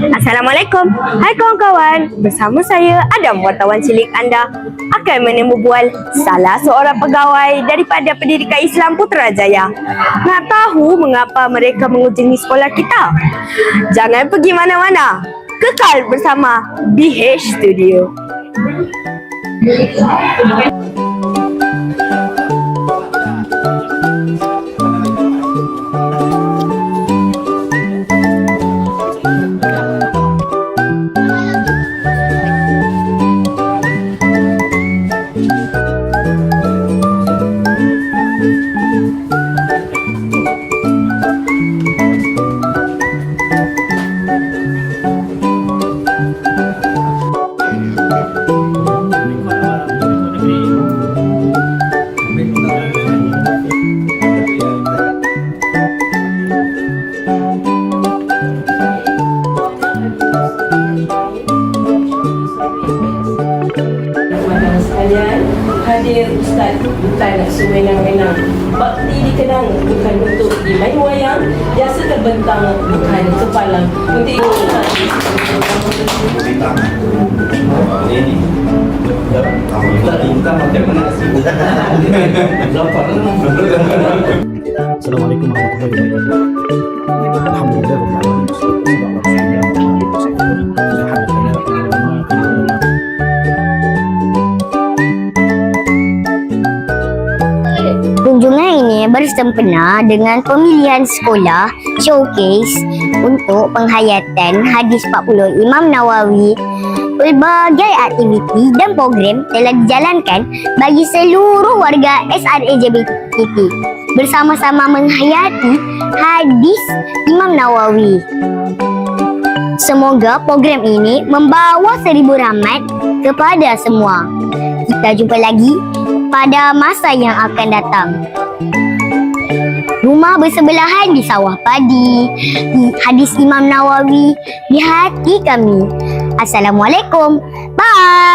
Assalamualaikum. Hai kawan-kawan. Bersama saya Adam wartawan cilik anda akan menemu bual salah seorang pegawai daripada Pendidikan Islam Putrajaya. Nak tahu mengapa mereka mengunjungi sekolah kita? Jangan pergi mana-mana. Kekal bersama BH Studio. Hadir Ustaz bukan nak sewenang-wenang Bakti dikenang bukan untuk dimain wayang Biasa terbentang bukan kepala. Untuk itu Assalamualaikum warahmatullahi wabarakatuh. Alhamdulillah Ini bersempena dengan pemilihan sekolah showcase untuk penghayatan hadis 40 Imam Nawawi. Pelbagai aktiviti dan program telah dijalankan bagi seluruh warga SRAJBTT bersama-sama menghayati hadis Imam Nawawi. Semoga program ini membawa seribu rahmat kepada semua. Kita jumpa lagi pada masa yang akan datang. Rumah bersebelahan di sawah padi, di hadis Imam Nawawi di hati kami. Assalamualaikum. Bye.